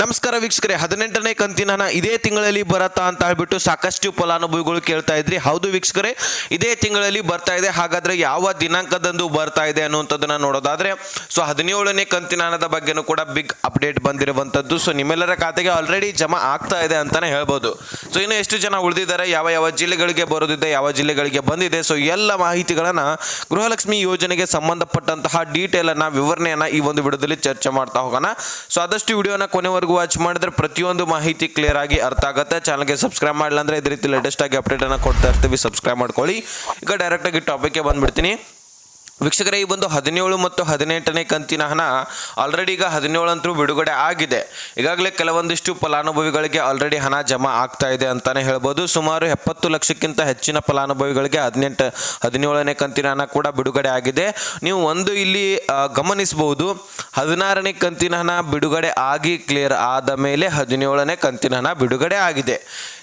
ನಮಸ್ಕಾರ ವೀಕ್ಷಕರೇ, ಹದಿನೆಂಟನೇ ಕಂತಿನ ಇದೇ ತಿಂಗಳಲ್ಲಿ ಬರತ್ತಾ ಅಂತ ಹೇಳ್ಬಿಟ್ಟು ಸಾಕಷ್ಟು ಫಲಾನುಭವಿಗಳು ಕೇಳ್ತಾ ಇದ್ರಿ. ಹೌದು ವೀಕ್ಷಕರೇ, ಇದೇ ತಿಂಗಳಲ್ಲಿ ಬರ್ತಾ ಇದೆ. ಹಾಗಾದ್ರೆ ಯಾವ ದಿನಾಂಕದಂದು ಬರ್ತಾ ಇದೆ ಅನ್ನುವಂಥದ್ದನ್ನ ನೋಡೋದಾದ್ರೆ, ಸೊ ಹದಿನೇಳನೇ ಕಂತಿನ ಹಣದ ಬಗ್ಗೆನೂ ಕೂಡ ಬಿಗ್ ಅಪ್ಡೇಟ್ ಬಂದಿರುವಂಥದ್ದು. ಸೊ ನಿಮ್ಮೆಲ್ಲರ ಖಾತೆಗೆ ಆಲ್ರೆಡಿ ಜಮಾ ಆಗ್ತಾ ಇದೆ ಅಂತಾನೆ ಹೇಳ್ಬೋದು. ಸೊ ಇನ್ನು ಎಷ್ಟು ಜನ ಉಳಿದಿದ್ದಾರೆ, ಯಾವ ಯಾವ ಜಿಲ್ಲೆಗಳಿಗೆ ಬರೋದಿದೆ ಯಾವ ಜಿಲ್ಲೆಗಳಿಗೆ ಬಂದಿದೆ, ಸೊ ಎಲ್ಲ ಮಾಹಿತಿಗಳನ್ನ ಗೃಹಲಕ್ಷ್ಮಿ ಯೋಜನೆಗೆ ಸಂಬಂಧಪಟ್ಟಂತಹ ಡೀಟೇಲ್ ಅನ್ನ, ವಿವರಣೆಯನ್ನ ಈ ಒಂದು ವಿಡಿಯೋದಲ್ಲಿ ಚರ್ಚೆ ಮಾಡ್ತಾ ಹೋಗೋಣ. ಸೊ ಆದಷ್ಟು ವಿಡಿಯೋನ ಕೊನೆವರೆಗೂ ವಾಚ್ ಮಾಡಿದ್ರೆ ಪ್ರತಿಯೊಂದು ಮಾಹಿತಿ ಕ್ಲಿಯರ್ ಆಗಿ ಅರ್ಥ ಆಗುತ್ತೆ. ಚಾನಲ್ಗೆ ಸಬ್ಸ್ಕ್ರೈಬ್ ಮಾಡಲ್ಲ ಅಂದ್ರೆ ಇದೇ ರೀತಿ ಲೇಟೆಸ್ಟ್ ಆಗಿ ಅಪ್ಡೇಟ್ ಅನ್ನ ಕೊಡ್ತಾ ಇರ್ತೀವಿ. ಸಬ್ಸ್ಕ್ರೈಬ್ ಮಾಡ್ಕೊಳ್ಳಿ. ಈಗ ಡೈರೆಕ್ಟ್ ಆಗಿ ಟಾಪಿಕ್ಗೆ ಬಂದ್ಬಿಡ್ತೀನಿ. ವೀಕ್ಷಕರೇ, ಈ ಒಂದು ಹದಿನೇಳು ಮತ್ತು ಹದಿನೆಂಟನೇ ಕಂತಿನ ಹಣ ಆಲ್ರೆಡಿ ಈಗ ಹದಿನೇಳು ಅಂತೂ ಬಿಡುಗಡೆ ಆಗಿದೆ. ಈಗಾಗಲೇ ಕೆಲವೊಂದಿಷ್ಟು ಫಲಾನುಭವಿಗಳಿಗೆ ಆಲ್ರೆಡಿ ಹಣ ಜಮಾ ಆಗ್ತಾ ಇದೆ ಅಂತಾನೆ ಹೇಳ್ಬೋದು. ಸುಮಾರು ಎಪ್ಪತ್ತು ಲಕ್ಷಕ್ಕಿಂತ ಹೆಚ್ಚಿನ ಫಲಾನುಭವಿಗಳಿಗೆ ಹದಿನೆಂಟು, ಹದಿನೇಳನೇ ಕಂತಿನ ಹಣ ಕೂಡ ಬಿಡುಗಡೆ ಆಗಿದೆ. ನೀವು ಒಂದು ಇಲ್ಲಿ ಗಮನಿಸಬಹುದು, ಹದಿನಾರನೇ ಕಂತಿನ ಹಣ ಬಿಡುಗಡೆ ಆಗಿ ಕ್ಲಿಯರ್ ಆದ ಮೇಲೆ ಹದಿನೇಳನೇ ಕಂತಿನ ಹಣ ಬಿಡುಗಡೆ ಆಗಿದೆ.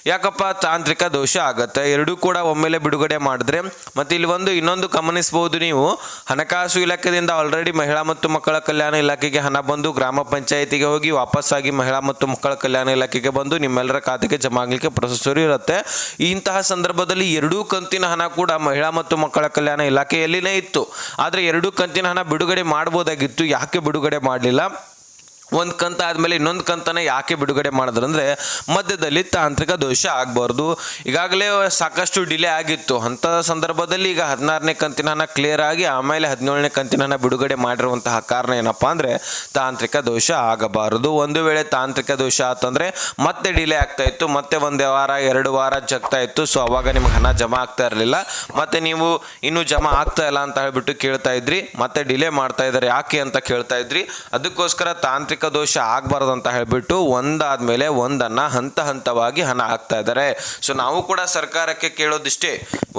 ಯಾಕಪ್ಪ? ತಾಂತ್ರಿಕ ದೋಷ ಆಗತ್ತೆ. ಎರಡೂ ಕೂಡ ಒಮ್ಮೆಲೆ ಬಿಡುಗಡೆ ಮಾಡಿದ್ರೆ. ಮತ್ತೆ ಇಲ್ಲಿ ಒಂದು ಇನ್ನೊಂದು ಗಮನಿಸಬಹುದು ನೀವು. ಹಣಕಾಸು ಇಲಾಖೆಯಿಂದ ಆಲ್ರೆಡಿ ಮಹಿಳಾ ಮತ್ತು ಮಕ್ಕಳ ಕಲ್ಯಾಣ ಇಲಾಖೆಗೆ ಹಣ ಬಂದು ಗ್ರಾಮ ಪಂಚಾಯಿತಿಗೆ ಹೋಗಿ ವಾಪಸ್ಸಾಗಿ ಮಹಿಳಾ ಮತ್ತು ಮಕ್ಕಳ ಕಲ್ಯಾಣ ಇಲಾಖೆಗೆ ಬಂದು ನಿಮ್ಮೆಲ್ಲರ ಖಾತೆಗೆ ಜಮಾ ಆಗಲಿಕ್ಕೆ ಪ್ರೊಸೆಸರ್ ಇರುತ್ತೆ. ಇಂತಹ ಸಂದರ್ಭದಲ್ಲಿ ಎರಡೂ ಕಂತಿನ ಹಣ ಕೂಡ ಮಹಿಳಾ ಮತ್ತು ಮಕ್ಕಳ ಕಲ್ಯಾಣ ಇಲಾಖೆಯಲ್ಲಿನೇ ಇತ್ತು. ಆದರೆ ಎರಡೂ ಕಂತಿನ ಹಣ ಬಿಡುಗಡೆ ಮಾಡ್ಬೋದಾಗಿತ್ತು. ಯಾಕೆ ಬಿಡುಗಡೆ ಮಾಡಲಿಲ್ಲ? ಒಂದು ಕಂತ ಆದಮೇಲೆ ಇನ್ನೊಂದು ಕಂತನ ಯಾಕೆ ಬಿಡುಗಡೆ ಮಾಡಿದ್ರು ಅಂದ್ರೆ ಮಧ್ಯದಲ್ಲಿ ತಾಂತ್ರಿಕ ದೋಷ ಆಗಬಾರ್ದು. ಈಗಾಗಲೇ ಸಾಕಷ್ಟು ಡಿಲೇ ಆಗಿತ್ತು. ಅಂತ ಸಂದರ್ಭದಲ್ಲಿ ಈಗ ಹದಿನಾರನೇ ಕಂತಿನ ಕ್ಲಿಯರ್ ಆಗಿ ಆಮೇಲೆ ಹದಿನೇಳನೇ ಕಂತಿನ ಬಿಡುಗಡೆ ಮಾಡಿರುವಂತಹ ಕಾರಣ ಏನಪ್ಪ ಅಂದರೆ ತಾಂತ್ರಿಕ ದೋಷ ಆಗಬಾರದು. ಒಂದು ವೇಳೆ ತಾಂತ್ರಿಕ ದೋಷ ಆತಂದರೆ ಮತ್ತೆ ಡಿಲೇ ಆಗ್ತಾ ಇತ್ತು. ಮತ್ತೆ ಒಂದೇ ವಾರ, ಎರಡು ವಾರ ಜಗ್ತಾ ಇತ್ತು. ಸೊ ಅವಾಗ ನಿಮ್ಗೆ ಹಣ ಜಮಾ ಆಗ್ತಾ ಇರಲಿಲ್ಲ. ಮತ್ತೆ ನೀವು ಇನ್ನೂ ಜಮಾ ಆಗ್ತಾ ಇಲ್ಲ ಅಂತ ಹೇಳ್ಬಿಟ್ಟು ಕೇಳ್ತಾ ಇದ್ರಿ. ಮತ್ತೆ ಡಿಲೇ ಮಾಡ್ತಾ ಇದ್ದಾರೆ. ಯಾಕೆ ಅಂತ ಕೇಳ್ತಾ ಇದ್ರಿ. ಅದಕ್ಕೋಸ್ಕರ ತಾಂತ್ರಿಕ ದೋಷ ಆಗಬಾರ್ದು ಅಂತ ಹೇಳ್ಬಿಟ್ಟು ಒಂದಾದ್ಮೇಲೆ ಒಂದನ್ನ ಹಂತ ಹಂತವಾಗಿ ಹಣ ಹಾಕ್ತಾ ಇದ್ದಾರೆ. ಸೊ ನಾವು ಕೂಡ ಸರ್ಕಾರಕ್ಕೆ ಕೇಳೋದಿಷ್ಟೇ,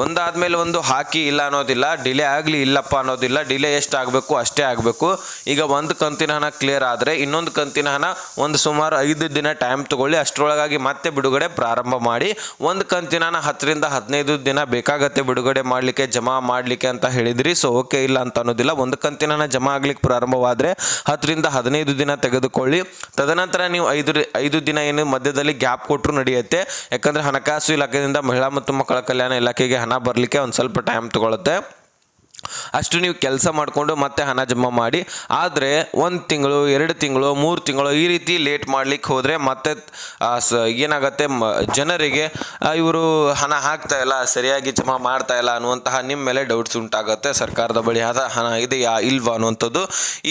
ಒಂದಾದ್ಮೇಲೆ ಒಂದು ಹಾಕಿ ಇಲ್ಲ ಅನ್ನೋದಿಲ್ಲ, ಡಿಲೇ ಆಗಲಿ ಇಲ್ಲಪ್ಪ ಅನ್ನೋದಿಲ್ಲ, ಡಿಲೇ ಎಷ್ಟು ಆಗಬೇಕು ಅಷ್ಟೇ ಆಗಬೇಕು. ಈಗ ಒಂದು ಕಂತಿನ ಹಣ ಕ್ಲಿಯರ್ ಆದರೆ ಇನ್ನೊಂದು ಕಂತಿನ ಹಣ ಒಂದು ಸುಮಾರು ಐದು ದಿನ ಟೈಮ್ ತಗೊಳ್ಳಿ, ಅಷ್ಟರೊಳಗಾಗಿ ಮತ್ತೆ ಬಿಡುಗಡೆ ಪ್ರಾರಂಭ ಮಾಡಿ, ಒಂದು ಕಂತಿನ ಹಣ ಹತ್ತರಿಂದ ಹದಿನೈದು ದಿನ ಬೇಕಾಗತ್ತೆ ಬಿಡುಗಡೆ ಮಾಡಲಿಕ್ಕೆ, ಜಮಾ ಮಾಡಲಿಕ್ಕೆ ಅಂತ ಹೇಳಿದ್ರಿ. ಸೊ ಓಕೆ ಇಲ್ಲ ಅಂತ ಅನ್ನೋದಿಲ್ಲ. ಒಂದು ಕಂತಿನ ಜಮಾ ಆಗ್ಲಿಕ್ಕೆ ಪ್ರಾರಂಭವಾದರೆ ಹತ್ತರಿಂದ ಹದಿನೈದು ದಿನ ತೆಗೆದುಕೊಳ್ಳಿ. ತದನಂತರ ನೀವು ಐದು ಐದು ದಿನ ಏನು ಮಧ್ಯದಲ್ಲಿ ಗ್ಯಾಪ್ ಕೊಟ್ಟರು ನಡೆಯುತ್ತೆ. ಯಾಕಂದರೆ ಹಣಕಾಸು ಇಲಾಖೆಯಿಂದ ಮಹಿಳಾ ಮತ್ತು ಮಕ್ಕಳ ಕಲ್ಯಾಣ ಇಲಾಖೆಗೆ ಹಣ ಬರಲಿಕ್ಕೆ ಒಂದು ಸ್ವಲ್ಪ ಟೈಮ್ ತಗೊಳುತ್ತೆ. ಅಷ್ಟು ನೀವು ಕೆಲಸ ಮಾಡಿಕೊಂಡು ಮತ್ತೆ ಹಣ ಜಮಾ ಮಾಡಿ, ಆದರೆ ಒಂದು ತಿಂಗಳು, ಎರಡು ತಿಂಗಳು, ಮೂರು ತಿಂಗಳು ಈ ರೀತಿ ಲೇಟ್ ಮಾಡ್ಲಿಕ್ಕೆ ಹೋದರೆ ಮತ್ತೆ ಏನಾಗುತ್ತೆ ಜನರಿಗೆ ಇವರು ಹಣ ಹಾಕ್ತಾ ಇಲ್ಲ, ಸರಿಯಾಗಿ ಜಮಾ ಮಾಡ್ತಾ ಇಲ್ಲ ಅನ್ನುವಂತಹ ನಿಮ್ಮ ಮೇಲೆ ಡೌಟ್ಸ್ ಉಂಟಾಗುತ್ತೆ, ಸರ್ಕಾರದ ಬಳಿ ಆದ ಹಣ ಇದೆಯಾ ಇಲ್ವಾ ಅನ್ನುವಂಥದ್ದು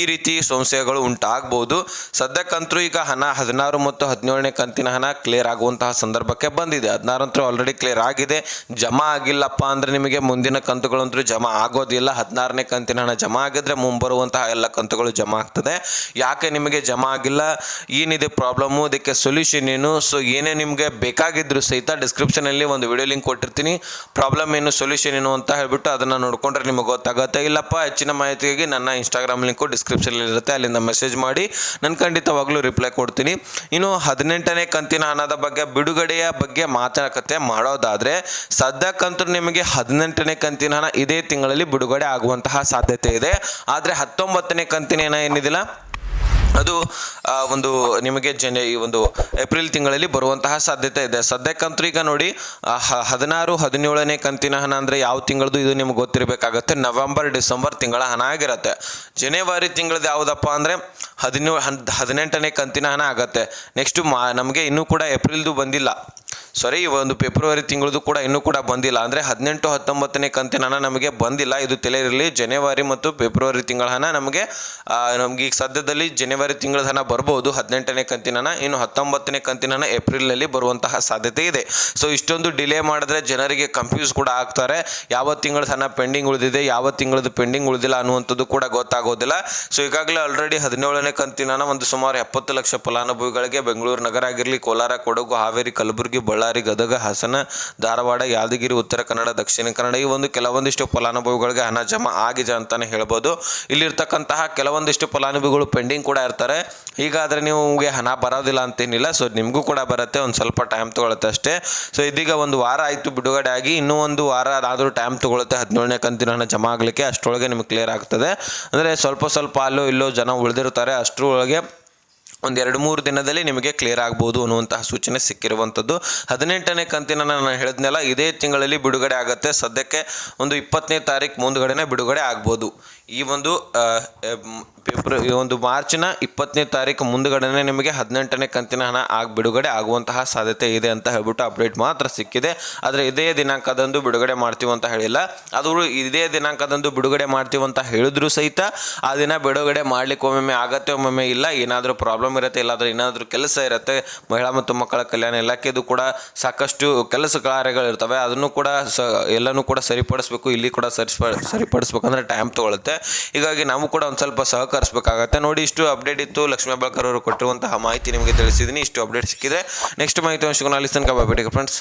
ಈ ರೀತಿ ಸಂಶಯಗಳು ಉಂಟಾಗ್ಬೋದು. ಸದ್ಯಕ್ಕಂತರೂ ಈಗ ಹಣ ಹದಿನಾರು ಮತ್ತು ಹದಿನೇಳನೇ ಕಂತಿನ ಹಣ ಕ್ಲಿಯರ್ ಆಗುವಂತಹ ಸಂದರ್ಭಕ್ಕೆ ಬಂದಿದೆ. ಹದಿನಾರು ಅಂತೂ ಆಲ್ರೆಡಿ ಕ್ಲಿಯರ್ ಆಗಿದೆ. ಜಮಾ ಆಗಿಲ್ಲಪ್ಪ ಅಂದರೆ ನಿಮಗೆ ಮುಂದಿನ ಕಂತುಗಳಂತೂ ಜಮಾ ಆಗೋದಿಲ್ಲ. ಹದಿನಾರನೇ ಕಂತಿನ ಹಣ ಜಮಾ ಆಗಿದ್ರೆ ಮುಂಬರುವಂತಹ ಎಲ್ಲ ಕಂತುಗಳು ಜಮಾ ಆಗ್ತದೆ. ಯಾಕೆ ನಿಮಗೆ ಜಮಾ ಆಗಿಲ್ಲ? ಏನಿದೆ ಪ್ರಾಬ್ಲಮ್ಮು ಅದಕ್ಕೆ ಸೊಲ್ಯೂಷನ್ ಏನು? ಸೊ ಏನೇ ನಿಮಗೆ ಬೇಕಾಗಿದ್ರು ಸಹಿತ ಡಿಸ್ಕ್ರಿಪ್ಷನಲ್ಲಿ ಒಂದು ವಿಡಿಯೋ ಲಿಂಕ್ ಕೊಟ್ಟಿರ್ತೀನಿ. ಪ್ರಾಬ್ಲಮ್ ಏನು ಸೊಲ್ಯೂಷನ್ ಏನು ಅಂತ ಹೇಳ್ಬಿಟ್ಟು ಅದನ್ನು ನೋಡ್ಕೊಂಡ್ರೆ ನಿಮಗೆ ಗೊತ್ತಾಗುತ್ತೆ. ಇಲ್ಲಪ್ಪ, ಹೆಚ್ಚಿನ ಮಾಹಿತಿಗಾಗಿ ನನ್ನ ಇನ್ಸ್ಟಾಗ್ರಾಮ್ ಲಿಂಕು ಡಿಸ್ಕ್ರಿಪ್ಷನಲ್ಲಿರುತ್ತೆ ಅಲ್ಲಿಂದ ಮೆಸೇಜ್ ಮಾಡಿ ನಾನು ಖಂಡಿತವಾಗ್ಲೂ ರಿಪ್ಲೈ ಕೊಡ್ತೀನಿ. ಇನ್ನು ಹದಿನೆಂಟನೇ ಕಂತಿನ ಹಣದ ಬಗ್ಗೆ ಬಿಡುಗಡೆಯ ಬಗ್ಗೆ ಮಾತಾಡಕತೆ ಮಾಡೋದಾದರೆ ಸದ್ಯಕ್ಕಂತೂ ನಿಮಗೆ ಹದಿನೆಂಟನೇ ಕಂತಿನ ಹಣ ಇದೇ ತಿಂಗಳಲ್ಲಿ ಬಿಡುಗಡೆ ಆಗುವಂತಹ ಸಾಧ್ಯತೆ ಇದೆ. ಆದರೆ ಹತ್ತೊಂಬತ್ತನೇ ಕಂತಿನ ಏನಿದಿಲ್ಲ? ಅದು ಒಂದು ನಿಮಗೆ ಜನ, ಈ ಒಂದು ಏಪ್ರಿಲ್ ತಿಂಗಳಲ್ಲಿ ಬರುವಂತಹ ಸಾಧ್ಯತೆ ಇದೆ. ಸದ್ಯಕ್ಕಂತೂ ಈಗ ನೋಡಿ ಹದಿನಾರು, ಹದಿನೇಳನೇ ಕಂತಿನ ಹಣ ಅಂದರೆ ಯಾವ ತಿಂಗಳದು ಇದು ನಿಮ್ಗೆ ಗೊತ್ತಿರಬೇಕಾಗತ್ತೆ. ನವೆಂಬರ್, ಡಿಸೆಂಬರ್ ತಿಂಗಳ ಹಣ ಆಗಿರುತ್ತೆ. ಜನವರಿ ತಿಂಗಳದ್ದು ಯಾವುದಪ್ಪ ಅಂದರೆ ಹದಿನೇಳು ಹದಿನೆಂಟನೇ ಕಂತಿನ ಹಣ ಆಗತ್ತೆ. ನೆಕ್ಸ್ಟು ಮಾ, ನಮಗೆ ಇನ್ನೂ ಕೂಡ ಏಪ್ರಿಲ್ದು ಬಂದಿಲ್ಲ. ಸಾರಿ, ಈ ಒಂದು ಫೆಬ್ರವರಿ ತಿಂಗಳದು ಕೂಡ ಇನ್ನೂ ಕೂಡ ಬಂದಿಲ್ಲ. ಅಂದರೆ ಹದಿನೆಂಟು, ಹತ್ತೊಂಬತ್ತನೇ ಕಂತಿನ ನಮಗೆ ಬಂದಿಲ್ಲ. ಇದು ತಲೆಯಿರಲಿ ಜನವರಿ ಮತ್ತು ಫೆಬ್ರವರಿ ತಿಂಗಳ ಹಣ ನಮಗೆ ನಮಗೆ ಈಗ ಸದ್ಯದಲ್ಲಿ ಜನವರಿ ತಿಂಗಳ ಹಣ ಬರ್ಬೋದು. ಹದಿನೆಂಟನೇ ಕಂತಿನ ಇನ್ನು ಹತ್ತೊಂಬತ್ತನೇ ಕಂತಿನ ಏಪ್ರಿಲ್ನಲ್ಲಿ ಬರುವಂತಹ ಸಾಧ್ಯತೆ ಇದೆ. ಸೊ ಇಷ್ಟೊಂದು ಡಿಲೇ ಮಾಡಿದ್ರೆ ಜನರಿಗೆ ಕನ್ಫ್ಯೂಸ್ ಕೂಡ ಆಗ್ತಾರೆ. ಯಾವ ತಿಂಗಳ ಹಣ ಪೆಂಡಿಂಗ್ ಉಳಿದಿದೆ, ಯಾವ ತಿಂಗಳದು ಪೆಂಡಿಂಗ್ ಉಳಿದಿಲ್ಲ ಅನ್ನುವಂಥದ್ದು ಕೂಡ ಗೊತ್ತಾಗೋದಿಲ್ಲ. ಸೊ ಈಗಾಗಲೇ ಆಲ್ರೆಡಿ ಹದಿನೇಳನೇ ಕಂತಿನ ಒಂದು ಸುಮಾರು ಎಪ್ಪತ್ತು ಲಕ್ಷ ಫಲಾನುಭವಿಗಳಿಗೆ ಬೆಂಗಳೂರು ನಗರ ಆಗಿರಲಿ, ಕೋಲಾರ, ಕೊಡಗು, ಹಾವೇರಿ, ಕಲಬುರಗಿ, ಬಳ್ಳಾರಿ ಗದಗ, ಹಾಸನ, ಧಾರವಾಡ, ಯಾದಗಿರಿ, ಉತ್ತರ ಕನ್ನಡ, ದಕ್ಷಿಣ ಕನ್ನಡ ಈ ಒಂದು ಕೆಲವೊಂದಿಷ್ಟು ಫಲಾನುಭವಿಗಳಿಗೆ ಹಣ ಜಮಾ ಆಗಿದೆ ಅಂತಾನೆ ಹೇಳ್ಬೋದು. ಇಲ್ಲಿರ್ತಕ್ಕಂತಹ ಕೆಲವೊಂದಿಷ್ಟು ಫಲಾನುಭವಿಗಳು ಪೆಂಡಿಂಗ್ ಕೂಡ ಇರ್ತಾರೆ. ಹೀಗಾದರೆ ನಿಮಗೆ ಹಣ ಬರೋದಿಲ್ಲ ಅಂತೇನಿಲ್ಲ. ಸೊ ನಿಮಗೂ ಕೂಡ ಬರುತ್ತೆ. ಒಂದು ಸ್ವಲ್ಪ ಟೈಮ್ ತೊಗೊಳುತ್ತೆ ಅಷ್ಟೇ. ಸೊ ಇದೀಗ ಒಂದು ವಾರ ಆಯಿತು ಬಿಡುಗಡೆ ಆಗಿ. ಇನ್ನೂ ಒಂದು ವಾರ ಆದರೂ ಟೈಮ್ ತೊಗೊಳುತ್ತೆ. ಹದಿನೇಳನೇ ಕಂತಿನ ಹಣ ಜಮಾ ಆಗಲಿಕ್ಕೆ ಅಷ್ಟರೊಳಗೆ ನಿಮಗೆ ಕ್ಲಿಯರ್ ಆಗ್ತದೆ. ಅಂದರೆ ಸ್ವಲ್ಪ ಸ್ವಲ್ಪ ಅಲ್ಲೋ ಇಲ್ಲೋ ಜನ ಉಳಿದಿರ್ತಾರೆ. ಅಷ್ಟರೊಳಗೆ ಒಂದು ಎರಡು ಮೂರು ದಿನದಲ್ಲಿ ನಿಮಗೆ ಕ್ಲಿಯರ್ ಆಗ್ಬೋದು ಅನ್ನುವಂತಹ ಸೂಚನೆ ಸಿಕ್ಕಿರುವಂಥದ್ದು ಹದಿನೆಂಟನೇ ಕಂತಿನ ನಾನು ಹೇಳಿದ್ನೆಲ್ಲ, ಇದೇ ತಿಂಗಳಲ್ಲಿ ಬಿಡುಗಡೆ ಆಗುತ್ತೆ. ಸದ್ಯಕ್ಕೆ ಒಂದು ಇಪ್ಪತ್ತನೇ ತಾರೀಕು ಮುಂದುಗಡೆ ಬಿಡುಗಡೆ ಆಗ್ಬೋದು. ಈ ಒಂದು ಫೆಬ್ರ, ಈ ಒಂದು ಮಾರ್ಚಿನ ಇಪ್ಪತ್ತನೇ ತಾರೀಕು ಮುಂದುಗಡೆನೆ ನಿಮಗೆ ಹದಿನೆಂಟನೇ ಕಂತಿನ ಹಣ ಆಗಿ, ಬಿಡುಗಡೆ ಆಗುವಂತಹ ಸಾಧ್ಯತೆ ಇದೆ ಅಂತ ಹೇಳ್ಬಿಟ್ಟು ಅಪ್ಡೇಟ್ ಮಾತ್ರ ಸಿಕ್ಕಿದೆ. ಆದರೆ ಇದೇ ದಿನಾಂಕದಂದು ಬಿಡುಗಡೆ ಮಾಡ್ತೀವಿ ಅಂತ ಹೇಳಿಲ್ಲ. ಅದು ಇದೇ ದಿನಾಂಕದಂದು ಬಿಡುಗಡೆ ಮಾಡ್ತೀವಿ ಅಂತ ಹೇಳಿದ್ರು ಸಹಿತ ಆ ದಿನ ಬಿಡುಗಡೆ ಮಾಡ್ಲಿಕ್ಕೆ ಒಮ್ಮೊಮ್ಮೆ ಆಗತ್ತೆ, ಒಮ್ಮೊಮ್ಮೆ ಇಲ್ಲ. ಏನಾದರೂ ಪ್ರಾಬ್ಲಮ್ ಇರುತ್ತೆ ಎಲ್ಲಾದರೂ ಏನಾದರೂ ಕೆಲಸ ಇರುತ್ತೆ, ಮಹಿಳಾ ಮತ್ತು ಮಕ್ಕಳ ಕಲ್ಯಾಣ ಇಲಾಖೆದು ಕೂಡ ಸಾಕಷ್ಟು ಕೆಲಸ ಕಾರ್ಯಗಳಿರ್ತವೆ. ಅದನ್ನು ಕೂಡ ಸ, ಎಲ್ಲನೂ ಕೂಡ ಸರಿಪಡಿಸ್ಬೇಕು, ಇಲ್ಲಿ ಕೂಡ ಸರಿಸ್ಪ ಸರಿಪಡಿಸ್ಬೇಕಂದ್ರೆ ಟೈಮ್ ತೊಗೊಳುತ್ತೆ. ಹೀಗಾಗಿ ನಾವು ಕೂಡ ಒಂದು ಸ್ವಲ್ಪ ಸಹಕರಿಸಬೇಕಾಗತ್ತೆ. ನೋಡಿ, ಇಷ್ಟು ಅಪ್ಡೇಟ್ ಇತ್ತು ಲಕ್ಷ್ಮೀ ಹೆಬ್ಬಾಳ್ಕರ್ ಅವರು ಕೊಟ್ಟಿರುವಂತಹ ಮಾಹಿತಿ ನಿಮಗೆ ತಿಳಿಸಿದ್ದೀನಿ ಇಷ್ಟು ಅಪ್ಡೇಟ್ ಸಿಕ್ಕಿದೆ. ನೆಕ್ಸ್ಟ್ ಮಾಹಿತಿ ಸಿಗೋಣ. ಅಲ್ಲಿ ತನಕ ಫ್ರೆಂಡ್ಸ್